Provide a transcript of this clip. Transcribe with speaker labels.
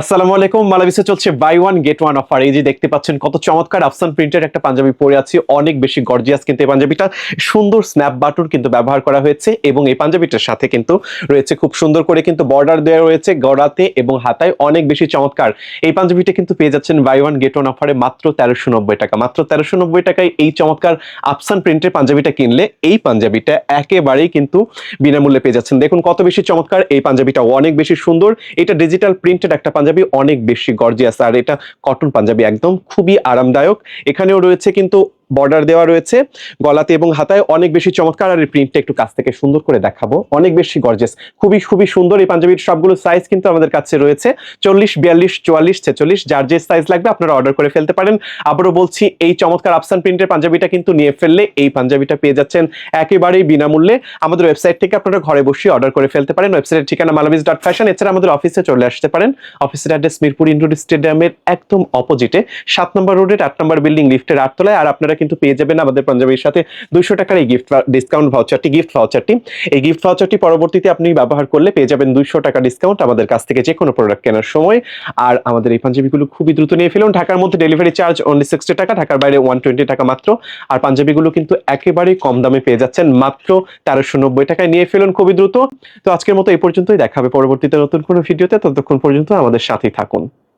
Speaker 1: আসসালামু আলাইকুম। মালাবিসে চলছে buy one, get one offer. এই যে দেখতে পাচ্ছেন কত চমৎকার আফসান প্রিন্টের একটা পাঞ্জাবি পরে আছি। অনেক বেশি গর্জিয়াস কিন্তু এই পাঞ্জাবিটা। সুন্দর স্ন্যাপ বাটন কিন্তু ব্যবহার করা হয়েছে এবং এই পাঞ্জাবিটার সাথে কিন্তু রয়েছে খুব সুন্দর করে কিন্তু বর্ডার দেওয়া রয়েছে গড়াতে এবং হাতায় অনেক বেশি চমৎকার। এই পাঞ্জাবিটা কিন্তু পেয়ে যাচ্ছেন বাই ওয়ান, গেট ওয়ান অফারে মাত্র তেরোশো নব্বই টাকা। মাত্র তেরোশো নব্বই টাকায় এই চমৎকার আফসান প্রিন্টের পাঞ্জাবিটা কিনলে এই পাঞ্জাবিটা একেবারেই কিন্তু বিনামূল্যে পেয়ে যাচ্ছেন। দেখুন কত বেশি চমৎকার এই পাঞ্জাবিটা অনেক বেশি সুন্দর। এটা ডিজিটাল প্রিন্টেড একটা অনেক বেশি গর্জিয়াস আর এটা কটন পাঞ্জাবি একদম খুবই আরামদায়ক। এখানেও রয়েছে কিন্তু বর্ডার দেওয়া রয়েছে, গলাতে এবং হাতায় অনেক বেশি চমৎকার আর এই প্রিন্টটা একটু কাছ থেকে সুন্দর করে দেখাবো। অনেক বেশি গর্জেস খুবই খুবই সুন্দর এই পাঞ্জাবির সবগুলো সাইজ কিন্তু আমাদের কাছে রয়েছে। চল্লিশ, বিয়াল্লিশ, চুয়াল্লিশ, ছেচল্লিশ, যার যে সাইজ লাগবে আপনারা অর্ডার করে ফেলতে পারেন। আবারও বলছি, এই চমৎকার আফসান প্রিন্টের পাঞ্জাবিটা কিন্তু নিয়ে ফেললে এই পাঞ্জাবিটা পেয়ে যাচ্ছেন একেবারেই বিনামূল্যে। আমাদের ওয়েবসাইট থেকে আপনারা ঘরে বসে অর্ডার করে ফেলতে পারেন। ওয়েবসাইটের ঠিকানা মালাবিজ ডট ফ্যাশন এছাড়া আমাদের অফিসে চলে আসতে পারেন। অফিসের অ্যাড্রেস মিরপুর ইন্ডোর স্টেডিয়ামের একদম অপোজিটে সাত নম্বর রোডের আট নম্বর বিল্ডিং লিফটের আটতলায়। আর আপনারা কিন্তু পেয়ে যাবেন আমাদের পাঞ্জাবির সাথে দুইশো টাকার এই গিফট ডিসকাউন্ট ভাউচারটি গিফট ভাউচারটি এই গিফট ভাউচারটি পরবর্তীতে আপনি ব্যবহার করলে পেয়ে যাবেন দুইশো টাকা ডিসকাউন্ট আমাদের কাছ থেকে যে কোনো প্রোডাক্ট কেনার সময়। আর আমাদের এই পাঞ্জাবিগুলো খুবই দ্রুত নিয়ে ফেলুন। ঢাকার মধ্যে ডেলিভারি চার্জ অনলি সিক্সটি টাকা, ঢাকার বাইরে ওয়ান টোয়েন্টি টাকা মাত্র। আর পাঞ্জাবিগুলো কিন্তু একেবারেই কম দামে পেয়ে যাচ্ছেন মাত্র তেরোশো নব্বই টাকায় নিয়ে ফেলুন খুবই দ্রুত। তো আজকের মতো এই পর্যন্তই। দেখাবে পরবর্তীতে নতুন কোনো ভিডিওতে। ততক্ষণ পর্যন্ত আমাদের সাথেই থাকুন।